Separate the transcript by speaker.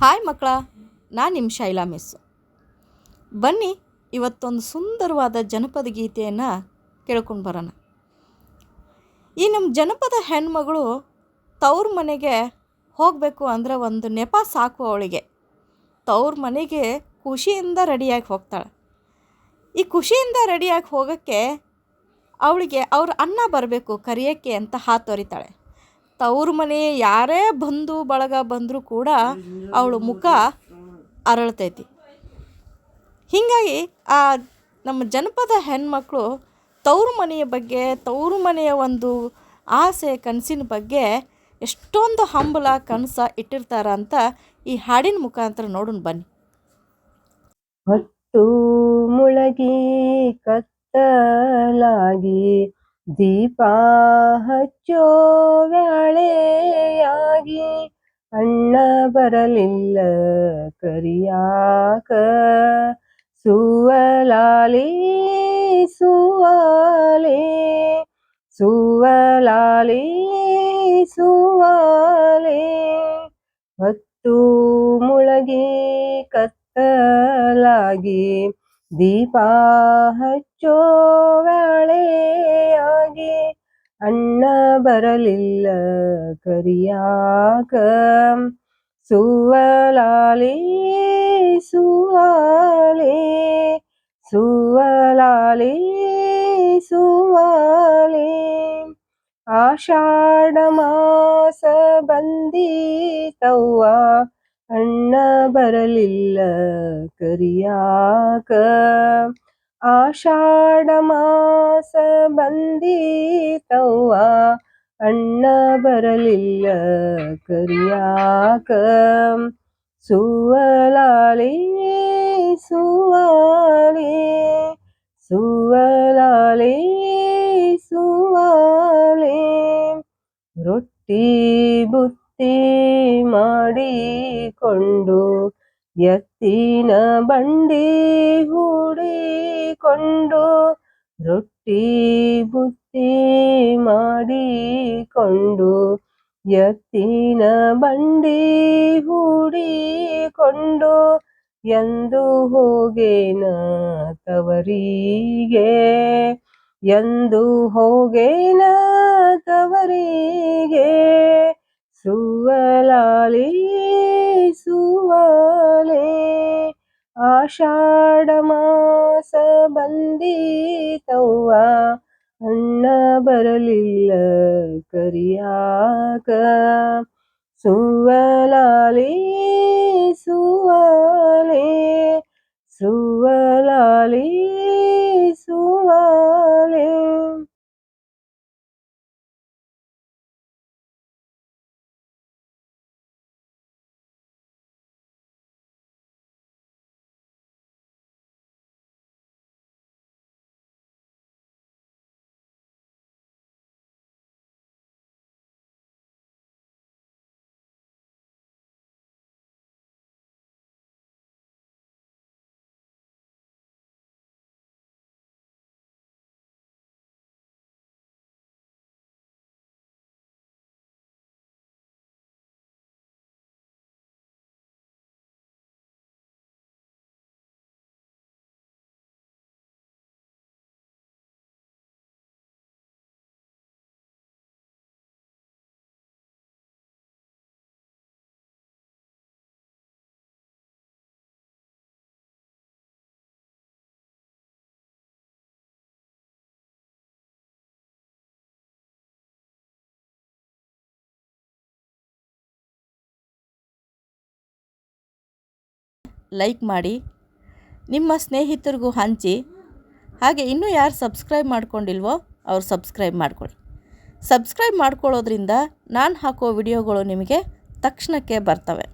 Speaker 1: Hi ಮಕ್ಕಳ, ನಾನು ನಿಮ್ಮ ಶೈಲಾ ಮಿಸ್ಸು ಬನ್ನಿ, ಇವತ್ತೊಂದು ಸುಂದರವಾದ ಜನಪದ ಗೀತೆಯನ್ನು ಕೇಳ್ಕೊಂಡು ಬರೋಣ. ಈ ನಮ್ಮ ಜನಪದ ಹೆಣ್ಮಗಳು ತವ್ರ ಮನೆಗೆ ಹೋಗಬೇಕು ಅಂದ್ರೆ ಒಂದು ನೆಪ ಸಾಕು ಅವಳಿಗೆ. ತವ್ರ ಮನೆಗೆ ಖುಷಿಯಿಂದ ರೆಡಿಯಾಗಿ ಹೋಗ್ತಾಳೆ. ಈ ಖುಷಿಯಿಂದ ರೆಡಿಯಾಗಿ ಹೋಗೋಕ್ಕೆ ಅವಳಿಗೆ ಅವ್ರ ಅನ್ನ ಬರಬೇಕು ಕರಿಯೋಕ್ಕೆ ಅಂತ ಹಾತೊರಿತಾಳೆ ತವ್ರ ಮನೆ ಯಾರೇ ಬಂಧು ಬಳಗ ಬಂದರೂ ಕೂಡ ಅವಳು ಮುಖ ಅರಳ್ತೈತಿ. ಹೀಗಾಗಿ ಆ ನಮ್ಮ ಜನಪದ ಹೆಣ್ಮಕ್ಳು ತವ್ರ ಮನೆಯ ಬಗ್ಗೆ, ತವ್ರ ಮನೆಯ ಒಂದು ಆಸೆ, ಕನಸಿನ ಬಗ್ಗೆ ಎಷ್ಟೊಂದು ಹಂಬಲ, ಕನಸ ಇಟ್ಟಿರ್ತಾರ ಅಂತ ಈ ಹಾಡಿನ ಮುಖಾಂತರ ನೋಡೋಣ ಬನ್ನಿ.
Speaker 2: ಹತ್ತು ಮುಳಗಿ ಕತ್ತಲಾಗಿ ದೀಪ ಹಚ್ಚೋ ವ್ಯಾಳೆಯಾಗಿ ಅಣ್ಣ ಬರಲಿಲ್ಲ ಕರಿಯಾಕ. ಸುವಲಾಲಿ ಸುವಾಲೆ ಸುವಲಾಲಿ ಸುವಾಲೆ ಹೊತ್ತು ಮುಳಗಿ ಕತ್ತಲಾಗಿ ದೀಪ ಹಚ್ಚೋ ವ್ಯಾಳೆಯಾಗಿ ಅಣ್ಣ ಬರಲಿಲ್ಲ ಕರಿಯಾಕ ಸುವಲಾಲಿ ಸುವಾಲೆ ಸುವಲಾಲಿ ಸುವಾಲೆ ಆಷಾಢ ಮಾಸ ಬಂದೀತವ್ವ ಅಣ್ಣ ಬರಲಿಲ್ಲ ಕರಿಯಾಕ. ಆಷಾಢ ಮಾಸ ಬಂದೀತವ್ವ, ಅಣ್ಣ ಬರಲಿಲ್ಲ ಕರಿಯಾಕ. ಸುವಲಾಳಿ ಸುವಾಲಿ ಸುವಲಾಳಿ ಸುವಾಲಿ, ರೊಟ್ಟಿ ಬುತ್ತಿ ಮಾಡಿಕೊಂಡು ಎತ್ತಿನ ಬಂಡಿ ಹೂಡಿಕೊಂಡು ರೊಟ್ಟಿ ಬುತ್ತಿ ಮಾಡಿಕೊಂಡು ಎತ್ತಿನ ಬಂಡಿ ಹೂಡಿಕೊಂಡು ಎಂದು ಹೋಗೇನ ತವರಿಗೆ? ಎಂದು ಹೋಗೇನ ತವರಿಗೆ? ಸುವಲಾಲಿ ಆಷಾಢ ಮಾಸ ಬಂದೀತವ್ವ. ಅಣ್ಣ ಬರಲಿಲ್ಲ ಕರಿಯಾಕ. ಸುವಲಾಲಿ ಸುವಾಲೆ ಸುವಲಾಲಿ
Speaker 1: ಲೈಕ್ ಮಾಡಿ, ನಿಮ್ಮ ಸ್ನೇಹಿತರಿಗೂ ಹಂಚಿ. ಹಾಗೆ ಇನ್ನೂ ಯಾರು ಸಬ್ಸ್ಕ್ರೈಬ್ ಮಾಡ್ಕೊಂಡಿಲ್ವೋ ಅವ್ರು ಸಬ್ಸ್ಕ್ರೈಬ್ ಮಾಡ್ಕೊಳ್ಳಿ. ಸಬ್ಸ್ಕ್ರೈಬ್ ಮಾಡ್ಕೊಳ್ಳೋದ್ರಿಂದ ನಾನು ಹಾಕೋ ವಿಡಿಯೋಗಳು ನಿಮಗೆ ತಕ್ಷಣಕ್ಕೆ ಬರ್ತವೆ.